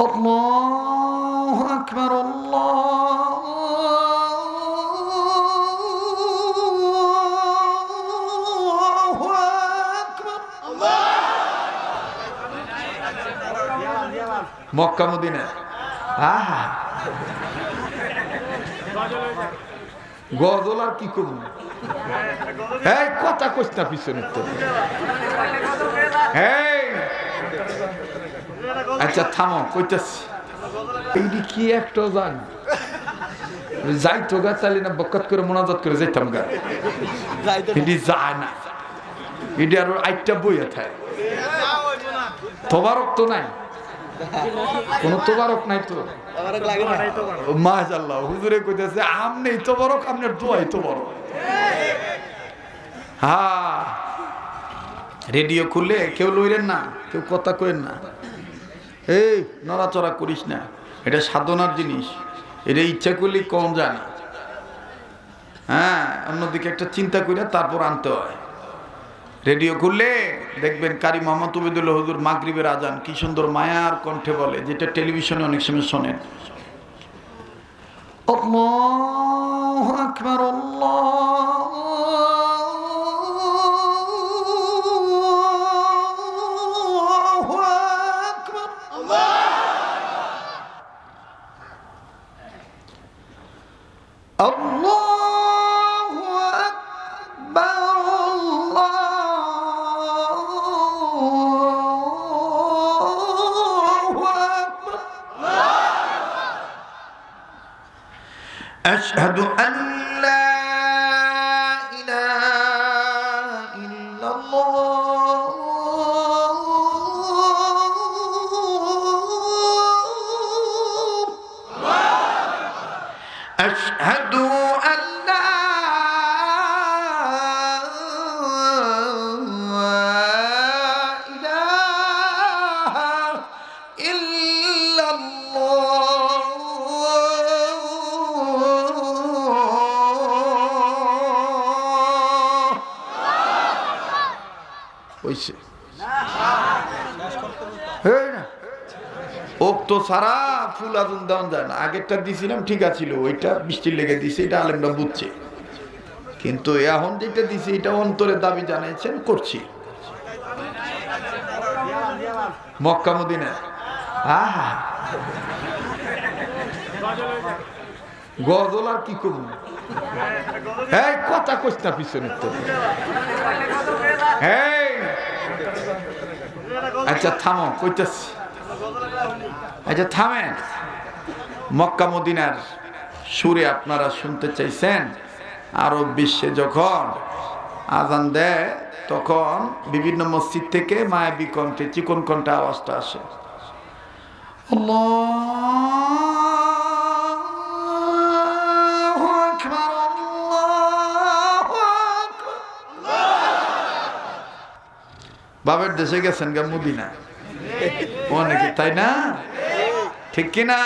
الله أكبر الله أكبر Mecca Medina আহা গজল আর কি করবো এই কথা কইস না পিছনে তো এই আচ্ছা থামো, কইতাছি। এইটি কি একটা জান? যাই তো গা চালি না বকত করে মোনাজাত করে যাইতাম গা। এটি যায় না। এটি আর আইটা বইয়া থাকে তোবারক তো নাই? কোন তোবারক নাই তো? মাশাল্লাহ হুজুরে কইতেছে আম নেই তো বরক আপনার দোয়াই তো বড় হ্যাঁ। রেডিও খুললে কেউ লইরেন না, কেউ কথা কইেন না। এই, নড়াচড়া করিস না। এটা সাধনার জিনিস। এটা ইচ্ছা করলে কম যায় না হ্যাঁ অন্যদিকে একটা চিন্তা করে তারপর আনতে হয়। রেডিও খুললে দেখবেন কারি মোহাম্মদ উবেদুল্লাহ হুজুর মাগরিবের আজান কি সুন্দর মায়ার কণ্ঠে বলে, যেটা টেলিভিশনে অনেক সময় শোনেন। আল্লাহু أشهد أن لا إله إلا الله হইছে এই না ওক তো সারা ফুল আগুন দেওয়ান যায় না। আগেরটা দিছিলাম, ঠিক আছিল ওইটা বৃষ্টির লেগে দিছে, এটা আলেমরা বুঝছে। কিন্তু এখন যেটা দিছি, এটা অন্তরে দাবি জানাইছেন, করছি। Mecca Medina. গজল আর কি এই, কথা কইস না পিছনে তো। আচ্ছা থামো, কইতাছি। আচ্ছা থামেন। মক্কা মদিনার সুরে আপনারা শুনতে চাইছেন? আরব বিশ্বে যখন আজান দেয়, তখন বিভিন্ন মসজিদ থেকে মায়াবী কণ্ঠে চিকন কণ্ঠে আওয়াজটা আসে। বাবের দেশে গেছেন গা মদিনা। অনেকে তাই না? ঠিক কিনা?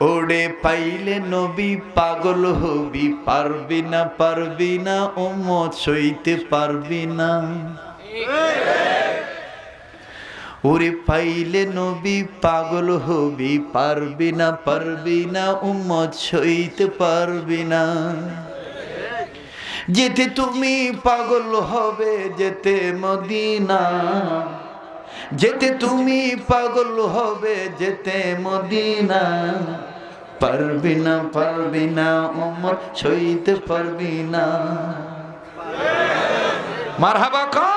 ওরে পাইলে নবী পাগল হবি পারবি না পারবি না ওমত সইতে পারবি না। ওরে পাইলে নবী পাগল হবি পারবি না পারবি না উম্মত সইতে পারবি না। যেতে তুমি পাগল হবে যেতে মদিনা। যেতে তুমি পাগল হবে, যেতে মদিনা। পারবি না পারবি না উম্মত সইতে পারবি না। মারহাবা কা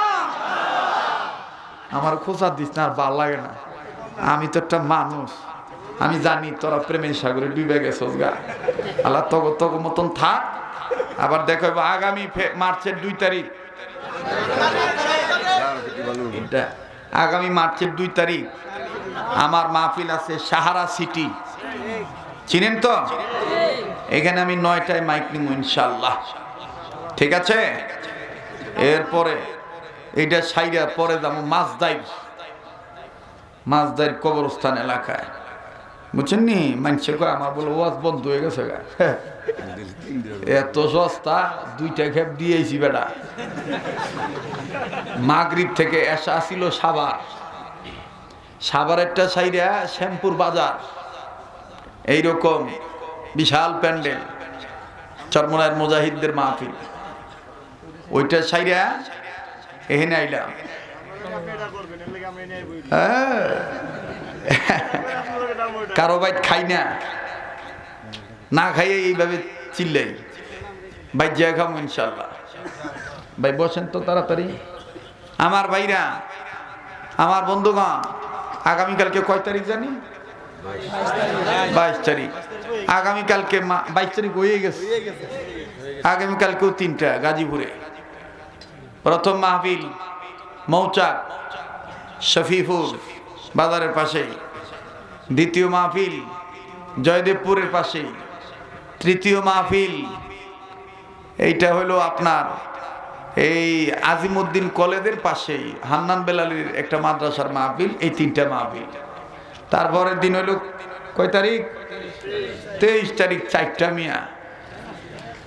আমার খোঁচা দিস না, আর ভালো লাগে না। আমি তো একটা মানুষ। আমি জানি তোরা প্রেমের সাগরে ডুবে গেছস গা। আল্লাহ তগ তগ মতন থাক। আবার দেখো, আগামী মার্চের দুই তারিখ। আগামী মার্চের দুই তারিখ আমার মাহফিল আছে সাহারা সিটি। চিনেন তো? এখানে আমি নয়টায় মাইক নিব ইনশাল্লাহ ঠিক আছে? এরপরে এটা সাইরা পরে যাব মাছদাই মাছদাইর কবরস্থান এলাকায়। বুঝছেন নি মানুষের কয়, আমার বলে ওয়াজ বন্ধ হয়ে গেছে গা। এত সস্তা, দুইটা খেপ দিয়েছি বেটা। মাগরিব থেকে এসা ছিল সাবার সাভারেরটা সাইরা শ্যামপুর বাজার। এইরকম বিশাল প্যান্ডেল। চরমনার মুজাহিদদের মাহফিল। ওইটা সাইরা এখানে আইলাম। হ্যাঁ। কারও বাইট খাই না। না খাইয়ে এইভাবে চিল্লাই। ভাই জিয়া খাম ইনশাল্লাহ ভাই, বসেন তো তাড়াতাড়ি। আমার ভাইরা, আমার বন্ধুগণ, আগামীকালকে কয় তারিখ জানি? বাইশ তারিখ। আগামীকালকে বাইশ তারিখ হয়ে গেছে। আগামীকালকেও তিনটা, গাজীপুরে। প্রথম মাহফিল, মৌচাক শফিপুর বাজারের পাশেই। দ্বিতীয় মাহফিল, জয়দেবপুরের পাশেই। তৃতীয় মাহফিল, এইটা হলো আপনার এই আজিমুদ্দিন কলেজের পাশেই, হান্নান বেলালির একটা মাদ্রাসার মাহফিল, এই তিনটা মাহফিল। তারপরের দিন হইল কয় তারিখ? তেইশ তারিখ, চারটা মিয়া।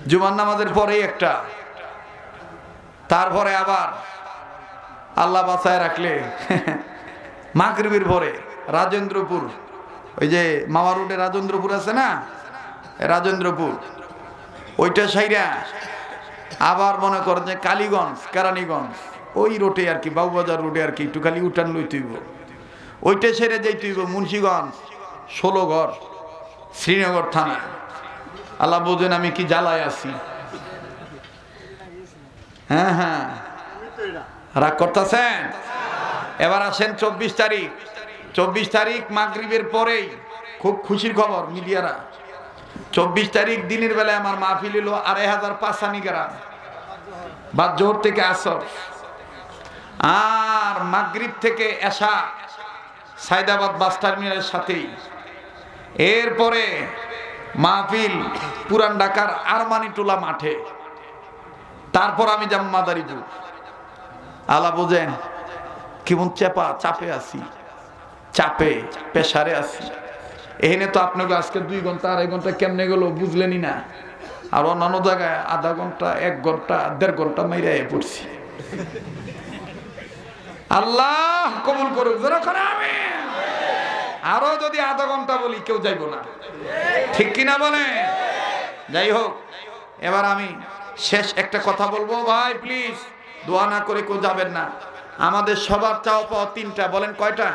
জুমার নামাজের পরেই একটা। তারপরে আবার আল্লাহ বাসায় রাখলে। মাগরিবের পরে রাজেন্দ্রপুর। ওই যে মামা রোডে রাজেন্দ্রপুর আছে না? রাজেন্দ্রপুর। ওইটা সাইরা। আবার মনে করেন যে কালীগঞ্জ, কেরানীগঞ্জ। ওই রোডে আর কি বাবুবাজার রোডে আর কি, একটু খালি উঠান লই তুইব ওইটা সেরে যাই তুইব মুন্সীগঞ্জ ষোলোঘর শ্রীনগর থানা। আল্লাহ বোঝেন আমি কি জ্বালায় আছি। হ্যাঁ হ্যাঁ। রাগ করতেছেন? এবার আসেন চব্বিশ তারিখ। চব্বিশ তারিখ মাগরিবের পরেই খুব খুশির খবর মিডিয়ারা। চব্বিশ তারিখ দিনের বেলায় আমার মাহফিল হলো আড়াই হাজার পাঁচানি গ্রাম, বা জোর থেকে আসর। আর মাগরিব থেকে এসা সাইদাবাদ বাস টার্মিনালের সাথেই। এরপরে মাহফিল পুরান ঢাকার আরমানিটোলা মাঠে। তারপর আমি যাব মাদারীপুর। আলা বোঝেন কেমন চেপা, চাপে আছি। চাপে পেশারে আছি। এখানে তো আপনাকে আজকে দুই ঘণ্টা, আড়াই ঘণ্টা কেমনে গেল বুঝলেনই না। আর অন্যান্য জায়গায় আধা ঘণ্টা, এক ঘণ্টা, দেড় ঘণ্টা মাইরে পড়ছি। আল্লাহ কবুল করুক আমি আরও যদি আধা ঘণ্টা বলি, কেউ যাইব না। ঠিক কিনা বলে যাই হোক, এবার আমি শেষ একটা কথা বলব। ভাই প্লিজ দোয়া না করে কেউ যাবেন না। আমাদের সবার চাওয়া পাওয়া তিনটা, বলেন কয়টা?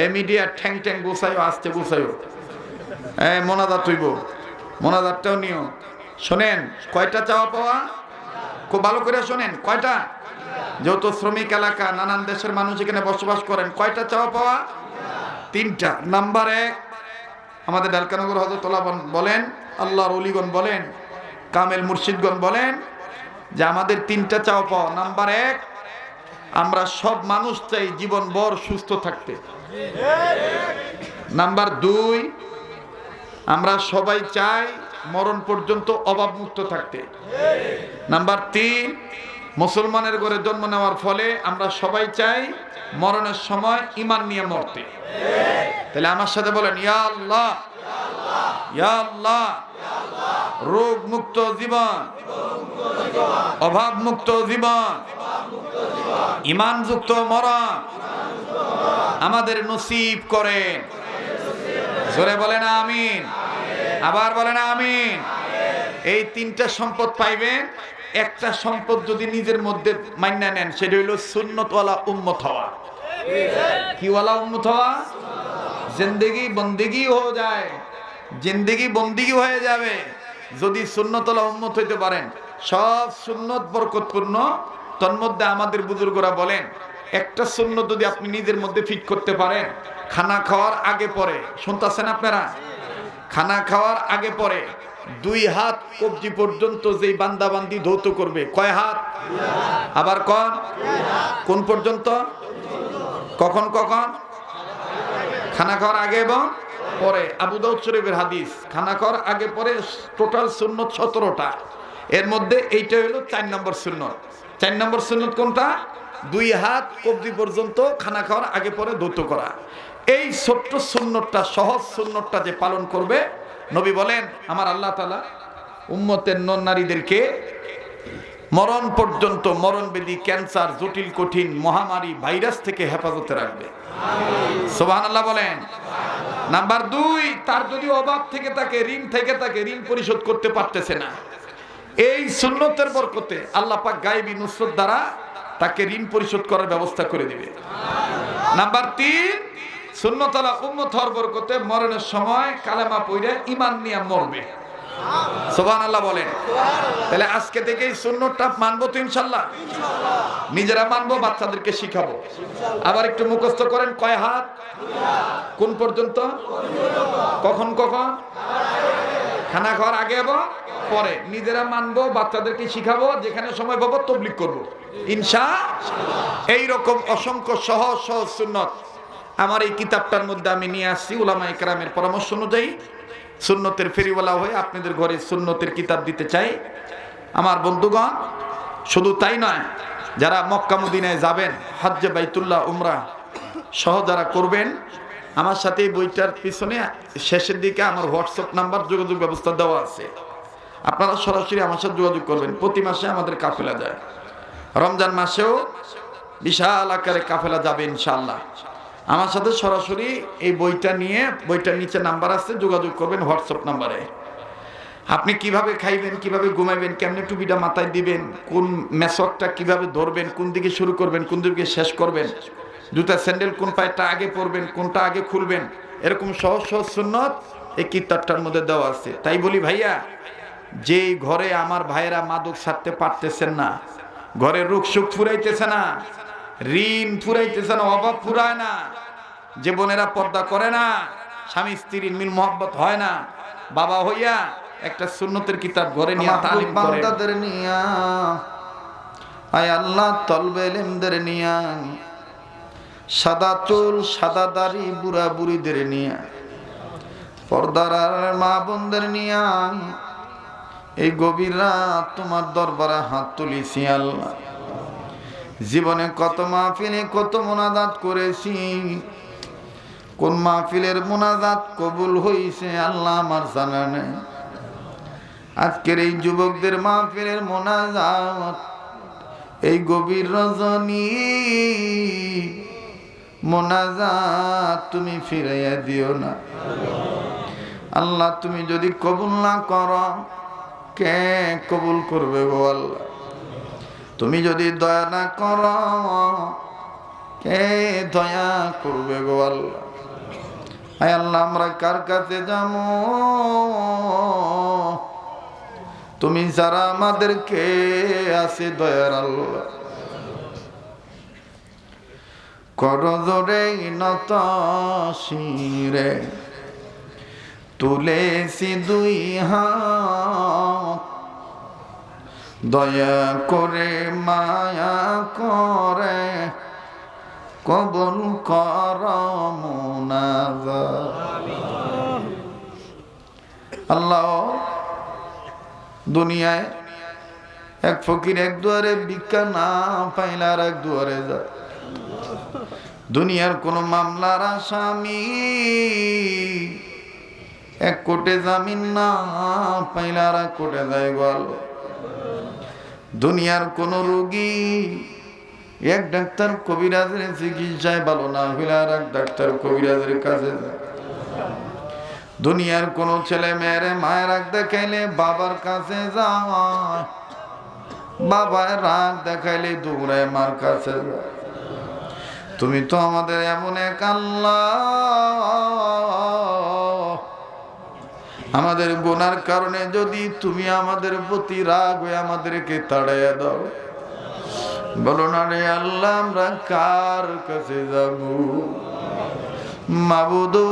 এই মিডিয়া ঠ্যাং ঠ্যাং গুছাইও আসতে গুছাইও এই মোনাদার তুইব মোনাদারটাও নিও। শোনেন, কয়টা চাওয়া পাওয়া? খুব ভালো করে শোনেন, কয়টা? যেহেতু শ্রমিক এলাকা, নানান দেশের মানুষ এখানে বসবাস করেন, কয়টা চাওয়া পাওয়া? তিনটা। নাম্বার এক, আমাদের ডালকানগর হজরতলা বলেন, আল্লাহর অলিগণ বলেন, কামেল মুর্শিদগণ বলেন, যে আমাদের তিনটা চাওয়া পাওয়া। নাম্বার এক আমরা সব মানুষ চাই জীবন বর সুস্থ থাকতে। নাম্বার দুই, আমরা সবাই চাই মরণ পর্যন্ত অভাবমুক্ত থাকতে। নাম্বার তিন, মুসলমানের ঘরে জন্ম নেওয়ার ফলে আমরা সবাই চাই মরণের সময় ইমান নিয়ে মরতে। তাহলে আমার সাথে বলেন, ইয়া আল্লাহ আল্লাহ। রোগ মুক্ত জীবন। অভাব মুক্ত জীবন। ইমান যুক্ত মরণ। আমাদের নসিব করেন। জোরে বলেন আমিন। আবার বলেন আমিন। এই তিনটা সম্পদ পাইবেন। একটা সম্পদ যদি নিজের মধ্যে মান্যা নেন, সেটা হইল সুন্নতওয়ালা উম্মত হওয়া। কিওয়ালা উম্মত হওয়া? জিন্দেগি বন্দেগি হয়ে যায়। জিন্দেগি বন্দিগি হয়ে যাবে। যদি সুন্নতলা উন্মত হইতে পারেন, সব সুন্নত বরকতপূর্ণ। তন্মধ্যে আমাদের বুজুর্গরা বলেন, একটা শূন্য যদি আপনি নিজের মধ্যে ফিট করতে পারেন, খানা খাওয়ার আগে পরে, শুনতেছেন আপনারা? খানা খাওয়ার আগে পরে দুই হাত কবজি পর্যন্ত যেই বান্দা বান্দি ধৌত করবে, কয় হাত? আবার কন? কোন পর্যন্ত? কখন কখন? খানা খাওয়ার আগে এবং পরে। আবু দাউদ শরীফের হাদিস খানা খাওয়ার আগে, পরে টোটাল সুন্নত সতেরোটা। এর মধ্যে এইটা হলো চার নম্বর সুন্নত। চার নম্বর সুন্নত কোনটা? দুই হাত কবজি পর্যন্ত খানা খাওয়ার আগে, পরে ধৌত করা। এই ছোট্ট সুন্নতটা, সহজ সুন্নতটা যে পালন করবে, নবী বলেন, আমার আল্লাহ তালা উম্মতের নন নারীদেরকে মরণ পর্যন্ত মরণবেদী ক্যান্সার, জটিল, কঠিন মহামারী ভাইরাস থেকে হেফাজতে রাখবে। সোবান আল্লাহ বলেন। নাম্বার দুই, তার যদি অভাব থেকে থাকে, ঋণ থেকে থাকে, ঋণ পরিশোধ করতে পারতেছে না। এই সুন্নতের বরকতে আল্লাহ পাক গায়েবী নুসরত দ্বারা তাকে ঋণ পরিশোধ করার ব্যবস্থা করে দিবে। নাম্বার তিন, সুন্নতলা উম্মত হওয়ার বরকতে মরণের সময় কালেমা পইরে ইমান নিয়ে মরবে। আজকে থেকেই নিজেরা মানবো আবার একটু মুখস্থ করেন, কয় হাত? কোন পর্যন্ত? কখন কখন? খানা খাওয়ার আগে এবং পরে। নিজেরা মানবো, বাচ্চাদেরকে শিখাবো, যেখানে সময় পাবো তবলিক করব। ইনশা এই রকম অসংখ্য সহজ সহজ সুন্নত। আমার এই কিতাবটার মধ্যে আমি নিয়ে আসছি উলামা ইকরামের পরামর্শ অনুযায়ী। সুন্নতের ফেরিওয়ালা হয়ে আপনাদের ঘরে সুন্নতের কিতাব দিতে চাই। আমার বন্ধুগণ, শুধু তাই নয়, যারা মক্কা মদিনায় যাবেন, হজ্জে, বাইতুল্লাহ, উমরা সহ যারা করবেন, আমার সাথে এই বইটার পিছনে শেষের দিকে আমার হোয়াটসঅ্যাপ নাম্বার যোগাযোগ ব্যবস্থা দেওয়া আছে। আপনারা সরাসরি আমার সাথে যোগাযোগ করবেন, প্রতি মাসে আমাদের কাফেলা যায়। রমজান মাসেও বিশাল আকারে কাফেলা যাবে ইনশাল্লাহ আমার সাথে সরাসরি এই বইটা নিয়ে, বইটার নিচে নাম্বার আছে, যোগাযোগ করবেন হোয়াটসঅ্যাপ নাম্বারে। আপনি কীভাবে খাইবেন, কীভাবে ঘুমাইবেন, কেমনে টুপিটা মাথায় দিবেন, কোন মেসকটা কীভাবে ধরবেন, কোন দিকে শুরু করবেন, কোন দিকে শেষ করবেন, জুতা স্যান্ডেল কোন পায়েরটা আগে পরবেন, কোনটা আগে খুলবেন, এরকম সহজ সহজ সুন্নত এই কিতাবটার মধ্যে দেওয়া আছে। তাই বলি, ভাইয়া যে ঘরে আমার ভাইয়েরা মাদক ছাড়তে পারতেছেন না, ঘরে রুখ সুখ ফুরাইতেছে না ঋণ ফুরাইতেছে না অভাব ফুরায় না। যে বোনেরা পর্দা করে না স্বামী স্ত্রীর মিল মোহাব্বত হয় না। বাবা হইয়া একটা সুন্নতের কিতাব ঘরে নিয়ে তালিম করে। বান্দাদের নিয়া আয় আল্লাহ তলবে এলেমদের নিয়া। সাদা চুল সাদা দাড়ি বুড়া বুড়িদের নিয়া। পর্দার মা বোনদের নিয়া। এই গভীর রাত তোমার দরবারে হাত তুলিছি আল্লাহ। জীবনে কত মাহফিলে কত মোনাজাত করেছি। কোন মাহফিলের মোনাজাত কবুল হইছে আল্লাহ আমার জানা নেই আজকের এই যুবকদের মাহফিলের মোনাজাত, এই গভীর রজনী মোনাজাত তুমি ফিরাইয়া দিও না। আল্লাহ তুমি যদি কবুল না করো, কে কবুল করবে গো আল্লাহ? তুমি যদি দয়া না করো, কে দয়া করবে গো আল্লাহ? আয় আল্লাহ, আমরা কার কাছে যাব? তুমি যারা আমাদেরকে আছে দয়ার আল্লাহ। করজরে নত শিরে, তুলেছি দুই হাত। দয়া করে মায়া করে কবল কর আল্লাহ দুনিয়ায় এক ফকির এক দুয়ারে ভিক্ষা না পাইলে আর এক দুয়ারে যায়। দুনিয়ার কোন মামলার আসামি এক কোটে জামিন না পাইলে আর এক কোটে যায় গল দুনিয়ার কোন রোগী, এক ডাক্তার কবিরাজের চিকিৎসায় ভালো না হইলে আর এক ডাক্তার কবিরাজের কাছে দুনিয়ার কোন ছেলে মেয়েরে মায়ের রাগ দেখাইলে বাবার কাছে যায় বাবার রাগ দেখাইলে দৌড়ায় মার কাছে তুমি তো আমাদের এমন এক আল্লাহ আমাদের গোনার কারণে যদি তুমি আমাদের প্রতি রাগ হয়ে আমাদেরকে তাড়াইয়া দাও। বলো না রে আল্লাহ, আমরা কার কাছে যাব? মাবুদু।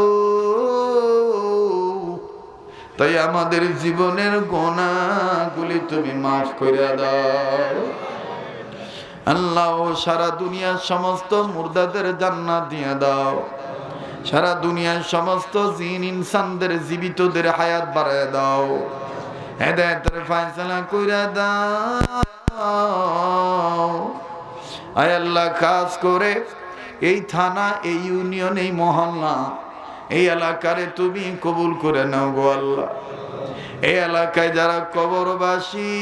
তাই আমাদের জীবনের গোনাগুলি তুমি মাফ করে দাও। আল্লাহ সারা দুনিয়ার সমস্ত মুর্দাদের জান্নাত দিয়ে দাও। সারা দুনিয়ার সমস্ত জিন ইনসানদের, জীবিতদের হায়াত বাড়ায় দাও। হেদায়তের ফায়সালা কইরা দাও। আয় আল্লাহ কাজ করে এই থানা, এই ইউনিয়ন, এই মহল্লা, এই এলাকারে তুমি কবুল করে নাও গো আল্লাহ। এই এলাকায় যারা কবরবাসী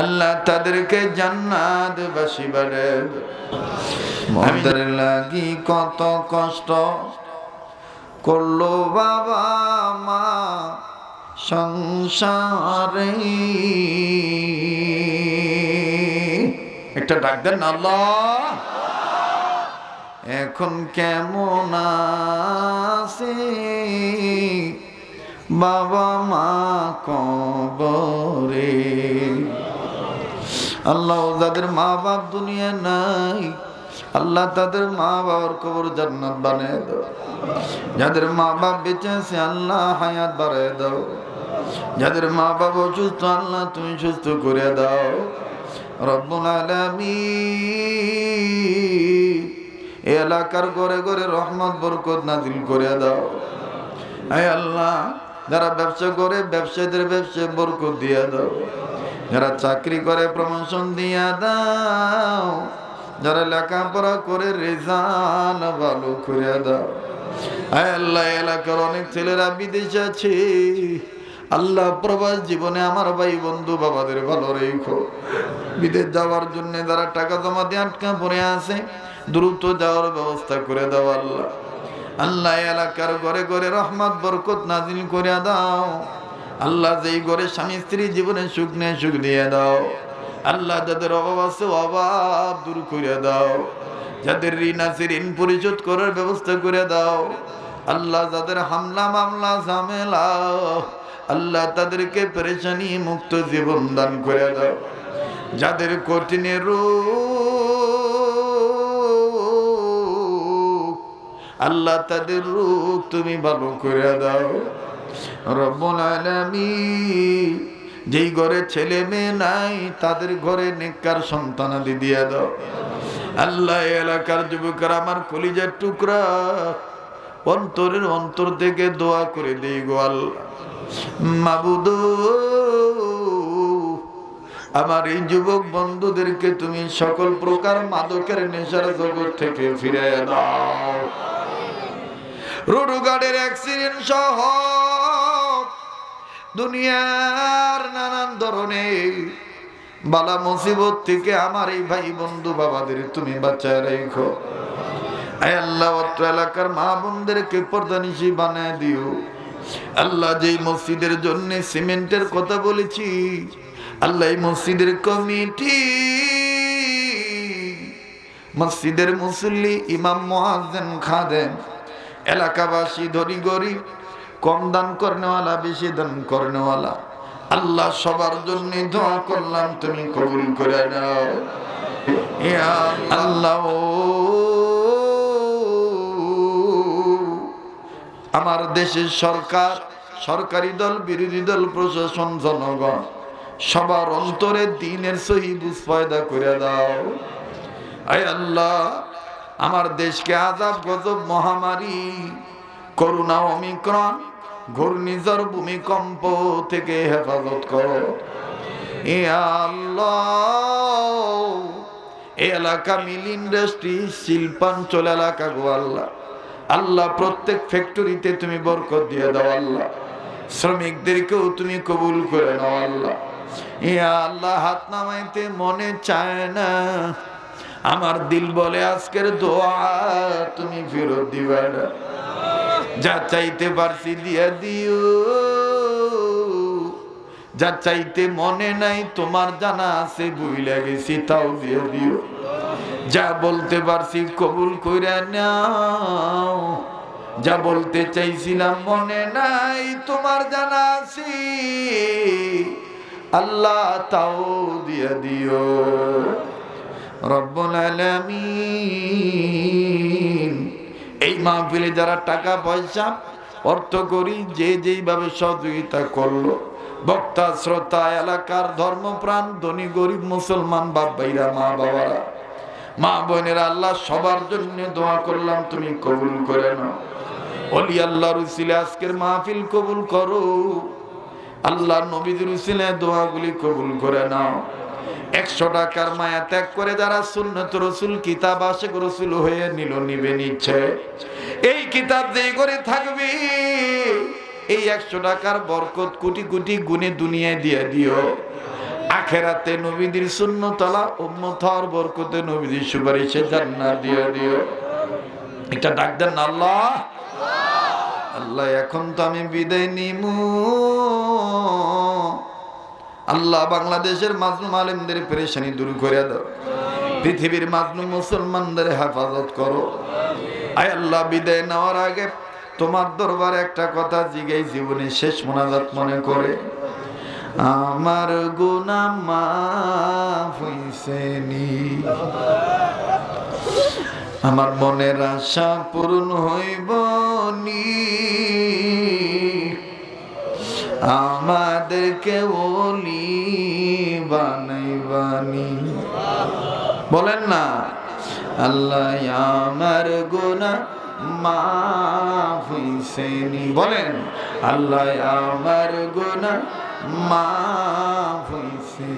আল্লাহ তাদেরকে জান্নাত বাসি বাড়ে লাগি কত কষ্ট করল বাবা মা সংসারে। একটা ডাক দেন আল্লাহ। এখন কেমন আছে? বাবা মা কবরে। আল্লাহ যাদের মা বাপ দুনিয়া নাই। আল্লাহ তাদের মা বাবার কবর জান্নাত বানিয়ে দাও। যাদের মা বাপ বেঁচে আছে, আল্লাহ হায়াত বাড়ায় দাও। যাদের মা বাপ অসুস্থ, আল্লাহ তুমি সুস্থ করে দাও। রব্বুল আলামিন এলাকার ঘরে ঘরে রহমত, বরকত নাজিল করে দাও। আয় আল্লাহ, যারা ব্যবসা করে, ব্যবসায়ীদের ব্যবসায় বরকত দিয়ে দাও। যারা চাকরি করে প্রমোশন দিয়া দাও, যারা লেখাপড়া করে রেজান ভালো করে দাও। আল্লাহ এলাকার অনেক ছেলেরা বিদেশে আছে। আল্লাহ প্রবাস জীবনে আমার ভাই বন্ধু বাবাদের ভালো রেখো। বিদেশ যাওয়ার জন্য যারা টাকা জমা দিয়ে আটকা পড়ে আছে, দ্রুত যাওয়ার ব্যবস্থা করে দাও আল্লাহ। আল্লাহ এলাকার ঘরে ঘরে রহমত, বরকত নাজিল করে দাও। আল্লাহ যেই ঘরে স্বামী স্ত্রী জীবনে সুখ নেই, সুখ দিয়ে দাও। আল্লাহ যাদের অভাব আছে, অভাব দূর করে দাও। যাদের ঋণ আছে, ঋণ পরিশোধ করার ব্যবস্থা করে দাও। আল্লাহ যাদের হামলা, মামলা, ঝামেলা, আল্লাহ তাদেরকে পরেশানি মুক্ত জীবন দান করে দাও। যাদের কঠিনের রূপ আল্লাহ তাদের রূপ তুমি ভালো করে দাও। যেই ঘরে ছেলে মেয়ে নাই, তাদের ঘরে নেককার সন্তানাদি দিয়ে দাও। আল্লাহ এলাকার যুবকরা আমার কলিজার টুকরা অন্তরের অন্তর থেকে দোয়া করে দিই গো আল্লাহ। আমার এই যুবক বন্ধুদেরকে তুমি সকল প্রকার মাদকের নেশার জগৎ থেকে ফিরে দাও। রোডো গার্ডের অ্যাক্সিডেন্ট সহ দুনিয়ার নানান ধরনের বালা মুসিবত থেকে আমার এই ভাই বন্ধু বাবাদের তুমি বাঁচায় রেখো। আল্লাহ, অত্র এলাকার মা বোনদেরকে প্রধানিসি বানায় দিও। আল্লাহ, যেই মসজিদের জন্য সিমেন্টের কথা বলেছি, আল্লাহ এই মসজিদের কমিটি, মসজিদের মুসল্লি ইমাম মহাজেন খাদেন এলাকাবাসী ধরি গরিব কম দান করনেওয়ালা, বেশি দান করনেওয়ালা। আল্লাহ সবার জন্য দোয়া করলাম, তুমি কবুল করে নাও। আল্লাহ আমার দেশের সরকার, সরকারি দল, বিরোধী দল, প্রশাসন, জনগণ, সবার অন্তরে দিনের সহি বুঝ করে দাও। আয় আল্লাহ, আমার দেশকে আজাব, গজব, মহামারী করুণা অমিক্রণ, ঘূর্ণিঝড় ভূমিকম্প থেকে হেফাজত করো। আল্লাহ এলাকা মিল ইন্ডাস্ট্রি, শিল্পাঞ্চল এলাকা গো আল্লাহ। আল্লাহ, প্রত্যেক ফ্যাক্টরিতে তুমি বরকত দিয়ে দাও আল্লাহ। শ্রমিকদেরকেও তুমি কবুল করে নাও আল্লাহ। এ আল্লাহ, হাত নামাইতে মনে চায় না। আমার দিল বলে, আজকের দোয়া তুমি ফেরত দিবে না। যা চাইতে পারছি দিয়া দিও। যা চাইতে মনে নাই, তোমার জানা আছে বুইলা গেছি তাও দিয়ে দিও। যা বলতে পারছি কবুল কইরা নাও। যা বলতে চাইছিলাম মনে নাই, তোমার জানা আছে। আল্লাহ তাও দিয়ে দিও। রব্বুল আলামিন এই মাহফিলে যারা টাকা পয়সা, অর্থ করি, যে যেইভাবে সহযোগিতা করল, বক্তা, শ্রোতা, এলাকার ধর্মপ্রাণ, ধনী, গরিব, মুসলমান, বাপ ভাইরা, মা বাবারা, মা বোনেরা, আল্লাহ সবার জন্য দোয়া করলাম, তুমি কবুল করে নাও। অলি আল্লাহ রুসিলে আজকের মাহফিল কবুল করো। আল্লাহ নবীদের উসিলে দোয়াগুলি কবুল করে নাও। একশো টাকার মায়া ত্যাগ করে যারা সুন্নত রসুল, কিতাব আশেক রসুল হয়ে নিল, নিবে নিচ্ছে। এই কিতাব দিয়ে করে থাকবি। এই একশো টাকার বরকত কোটি কোটি গুণে দুনিয়ায় দিয়ে দিও। আখেরাতে নবীদের শূন্যতলা উম্মতর বরকতে নবীদের সুপারিশে জান্নাত দিয়ে দিও। একটা ডাক দেন আল্লাহ। আল্লাহ, এখন তো আমি বিদায় নিমু। আল্লাহ বাংলাদেশের মাজলুম আলেমদের পেরেশানি দূর করে দাও। পৃথিবীর মাজলুম মুসলমানদের হেফাজত করো। আয় আল্লাহ, বিদায় নেওয়ার আগে তোমার দরবারে একটা কথা জিগাই জীবনে শেষ মোনাজাত মনে করে। আমার গুনা মাফ হইছেনি আমার মনের আশা পূরণ হইব নি। আমাদেরকে ওলি বানাইবানি। বলেন না, আল্লাহ আমার গুনা মাফ হইছেনি। বলেন, আল্লাহ আমার গুনা মাফ হইছে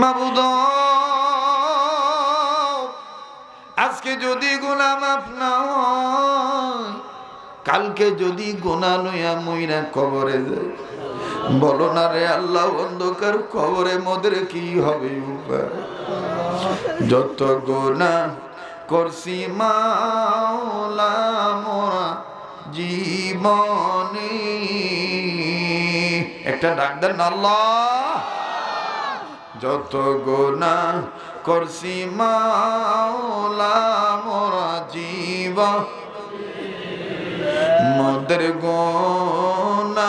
মাবুদ, আজকে যদি গুনা মাফ না হয় কালকে যদি গোনা লইয়া মইরা কবরে যায়, বলো না রে আল্লাহ অন্ধকার কবরে মোদের কি হবে উপায়? যত গোনা করছি মাওলা মোরা জীবনে। একটা ডাক দেন আল্লাহ। যত গোনা করছি মাওলা মোরা জীবন। মদের গোনা